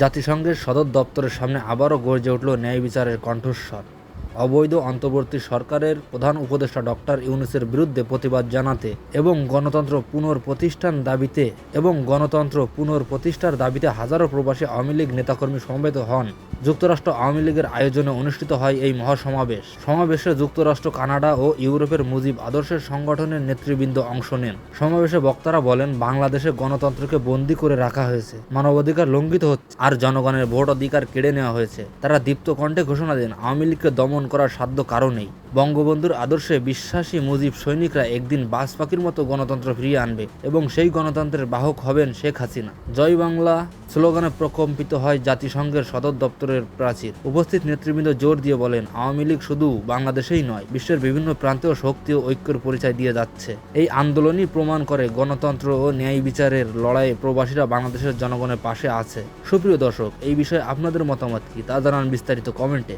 জাতিসংঘের সদর দপ্তরের সামনে আবারও গর্জে উঠল ন্যায় বিচারের কণ্ঠস্বর। অবৈধ অন্তর্বর্তী সরকারের প্রধান উপদেষ্টা ডক্টর ইউনুসের বিরুদ্ধে প্রতিবাদ জানাতে এবং গণতন্ত্র পুনঃপ্রতিষ্ঠান দাবিতে এবং গণতন্ত্র পুনঃপ্রতিষ্ঠার দাবিতে হাজারো প্রবাসী আওয়ামী লীগ নেতাকর্মী সমবেত হন। যুক্তরাষ্ট্র আওয়ামী লীগের আয়োজনে অনুষ্ঠিত হয় এই মহাসমাবেশ। সমাবেশে যুক্তরাষ্ট্র, কানাডা ও ইউরোপের মুজিব আদর্শের সংগঠনের নেতৃবৃন্দ অংশ নেন। সমাবেশে বক্তারা বলেন, বাংলাদেশে গণতন্ত্রকে বন্দী করে রাখা হয়েছে। মানবাধিকার লঙ্ঘিত হচ্ছে। আর জনগণের ভোট অধিকার কেড়ে নেওয়া হয়েছে। তারা দীপ্ত কণ্ঠে ঘোষণা দেন, আওয়ামী লীগকে দমন করার সাধ্য কারও নেই। বঙ্গবন্ধুর আদর্শে বিশ্বাসী মুজিব সৈনিকরা একদিন বাস পাখির মতো গণতন্ত্র ফিরিয়ে আনবে এবং সেই গণতন্ত্রের বাহক হবেন শেখ হাসিনা। জয় বাংলা স্লোগানে প্রকম্পিত হয় জাতিসংঘের সদর দপ্তরের প্রাচীর। উপস্থিত নেতৃবৃন্দ জোর দিয়ে বলেন, আওয়ামী লীগ শুধু বাংলাদেশেই নয়, বিশ্বের বিভিন্ন প্রান্তেও শক্তি ও ঐক্যের পরিচয় দিয়ে যাচ্ছে। এই আন্দোলনই প্রমাণ করে গণতন্ত্র ও ন্যায় বিচারের লড়াইয়ে প্রবাসীরা বাংলাদেশের জনগণের পাশে আছে। সুপ্রিয় দর্শক, এই বিষয়ে আপনাদের মতামত কি? তা জানান বিস্তারিত কমেন্টে।